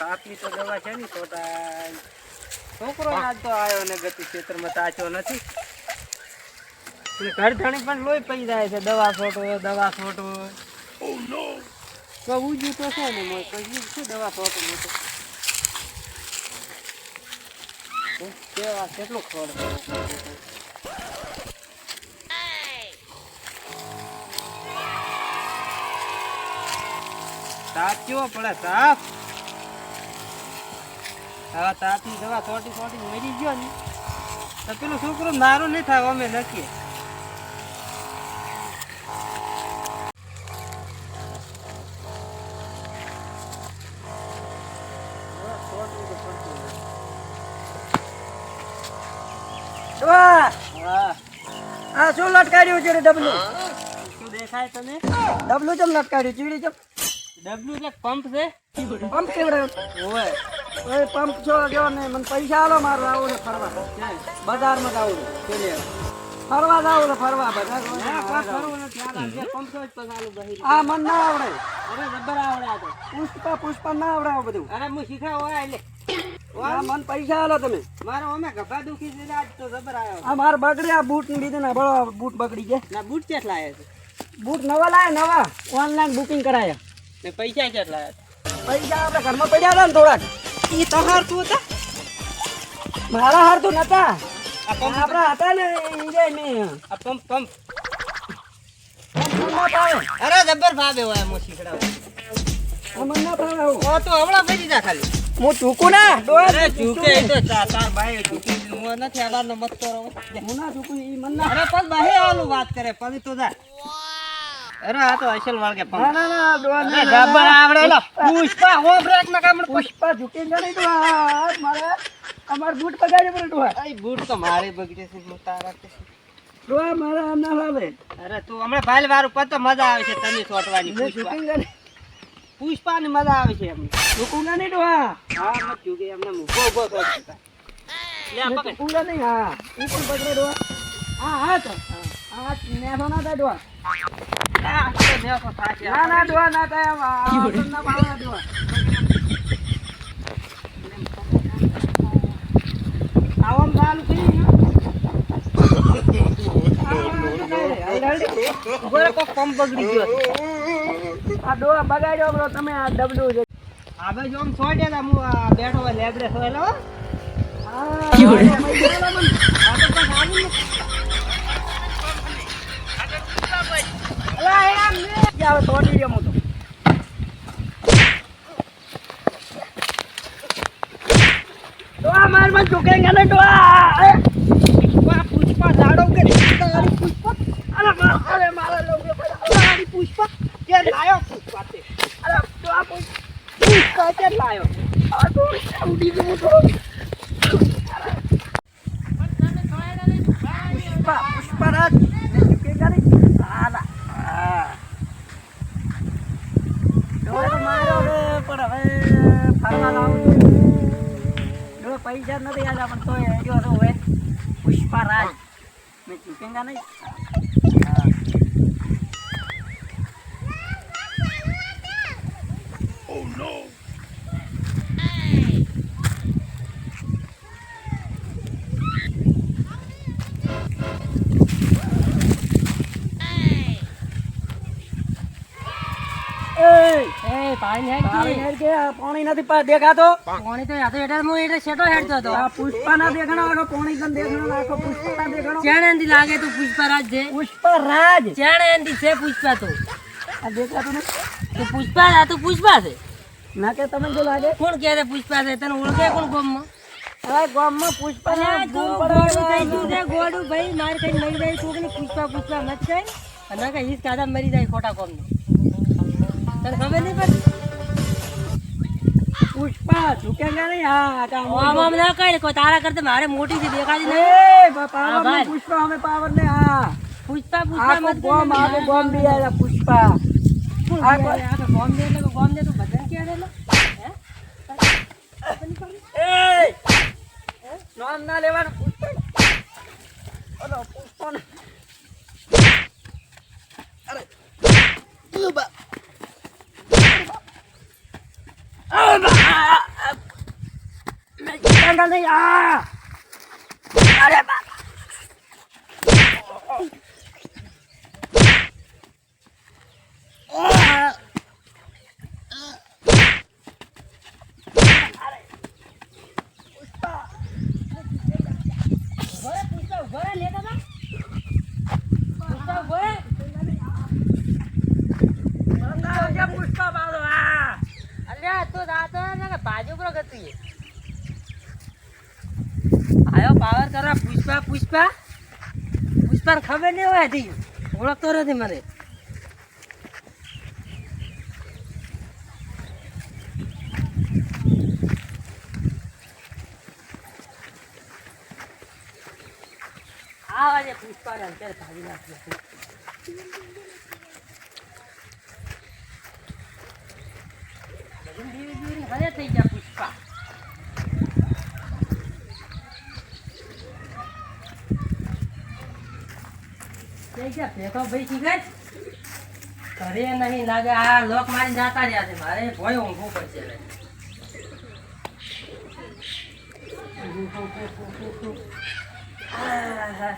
તો દવા છે ને છોટા છોકરો આજ તો આવ્યો ને ગતિ ક્ષેત્રમાં તાચો નથી. ઘર ધણી પણ લોહી પડી જાય છે દવા છોટો દવા છોટો તો ઉજ્યું તો છે ને મોય કહ્યું શું દવા છોટો મોટો? કેવા કેટલું ખોડ તાપ કેવો પડે તાપ હવે તાપની દવા છોટી છોટી મરી ગયો ને તો પેલું છોકરો મારું નહીં થાય અમે લખીએ આ શું લટકાડ્યું છે ડબલું? શું દેખાય તને? ડબલું ચમ લટકાડ્યું ચીડી ચમ ડબલું એટલે પંપ છે. પંપ કેવડાવ્યો ઓય પંપ છો જો ને મને પૈસા આલો મારું આવું ને ફરવા. બજારમાં જાવું છે ફરવા જાવું ને ફરવા બધા. આ મન ના આવડે. અરે રબર આવડે આ તો. પુષ્પા પુષ્પા ના આવડે આ બધું. અરે હું શીખાવ હોય એટલે મન પૈસા આલો તમે. મારો અમે ગભા દુખી છે આજ તો જબર આવ્યો આ માર બગડે આ બૂટ ને બીજે ના બળો બૂટ બગડી ગયા. ના બૂટ કેટલા આવ્યા છે? બૂટ નવા લાયા નવા. ઓનલાઈન બુકિંગ કરાયા. ને પૈસા કેટલા આવ્યા પૈસા આપણે ઘરમાં પડ્યા હતા ને થોડાક. ઈ તો હારતું હતા. મારા હાર નતા. આપણા હતા ને ઈ મે. આ પંપ પંપ. અરે જબ્બર ભાવે હોય મો શીખડાવ. આ ના ભાવે. ઓ તો હમણાં ભરી જા ખાલી. હું ચૂકું ના? અરે ચૂકે તો તાર ભાઈ ચૂકી હું નથી આબારનો મત કરો હું ના ચૂકું ઈ મન ના અરે પણ ભાઈ આલું વાત કરે પછી તો જા. અરે આ તો અસલ વાળગે ના ના ના ડોહા ના, ના, આવડે લો. પુષ્પા હો બ્રેક ના કામ પુષ્પા ડોહા મારે અમાર બૂટ પગાડ્યો પડે ડોહા આઈ બૂટ તો મારે બગડે છે હું તારા કે છે. મારા આમ ના ભાવે અરે તું હમણાં ભાઈ વાર તો મજા આવે છે તને છોટવાની મેં પુષ્પા. ઝૂકેંગા મજા આવે છે એમ. નહીં ડોહા હા મત ઝૂકે એમને ઊભો ઊભો થો. લે આ પકડ. ઝૂકુંગા નહીં હા. ઈ પણ ડોહા હા હા તો. હા હા નેસો ના થાય ડોહા આ. ના ના ડોહા ના થાય ના ભાવે ડોહા આવામ ચાલુ કરી હવે જો તા હું આ બેઠો લેબડે સોયલો હો. આ મૈયાલા મને. આ તો પણ આવું ને. અલા, એ આમ ને. કે હવે તોડી રહ્યો હું તો. ડોહા ઝુકેંગા ને ડોહા. પુષ્પા પુષ્પા ઝાડો કે તારી. અરે માર- લોકો. તારી પુષ્પા કે લાયો પુષ્પા અરે પુષ્પા. પુષ્પા કે લાયો. આ તો ઉડી ગયું પૈસા નથી આવ્યા પણ તો હેડ્યો હતો હવે. પુષ્પરાજ મેં ઝુકેંગા નહીં હા. એ એ પાણી પાણી હેડ કે પાણી નથી પા- દેખાતો? પાણી તો યાતો એટલે હું એટલે શેટો હેડતો હતો. આ પુષ્પા ના દેખાણો આખો પાણી ગન દેખાણો આખો પુષ્પા ના દેખાણો. ચેણ એનથી લાગે તું પુષ્પરાજ છે. પુષ્પરાજ? ચેણ એનથી છે પુષ્પા તો. આ દેખાતો ને તો પુષ્પા આ તો પુષ્પા છે. ના કે તમને જો લાગે? કોણ કહે છે પુષ્પા છે? તને ઓળખે કોણ ગોમમાં? આ ગામમાં પુષ્પા ગોડું થઈ ગયું છે ગોડું. ભાઈ માર કઈ મરી જાય છોકરી પુષ્પા પુષ્પા મત છે અને કઈ ઈસ કાદા મરી જાય ખોટા કોમ તને ખબર નહીં પડતી પુષ્પા ઝુકેંગા નહીં હા આમ આમ ના કઈ કોઈ તારા કરતા મારે મોટી થી દેખાતી નહીં પાવર પુષ્પા અમે પાવર ને હા. પુષ્પા પુષ્પા આખો મત ગોમ આખો ગોમ બી આયા પુષ્પા. કોણ આ કહે છે? આ તો ગોમ દે એટલે ગોમ દે તું બધાને કહે એટલે? હે? એ! નામ ના લેવાનું પુષ્પા. ઓલો પુષ્પા ના અરે ઊભા. અરે બા. અરે બા. ચિકન નહીં આ! અરે પુષ્પા બાળો આ! અલ્યા તો દાતો ને બાજુ પર ગતી આયો પાવર કરવા. પુષ્પા પુષ્પા. પુષ્પાને ખબર નહીં હોય હજી. ઓળખતો નથી મને. આવા જે પુષ્પાને અંતર ભાગી નાખ્યો થઈ ગયા પુષ્પા. ગયા ભેગો ભાઈ શીખાય ઘરે નહીં લાગે આ લોક મારી જાતા રહ્યા છે મારે ભોય ઊંઘવું પડશે. આહા.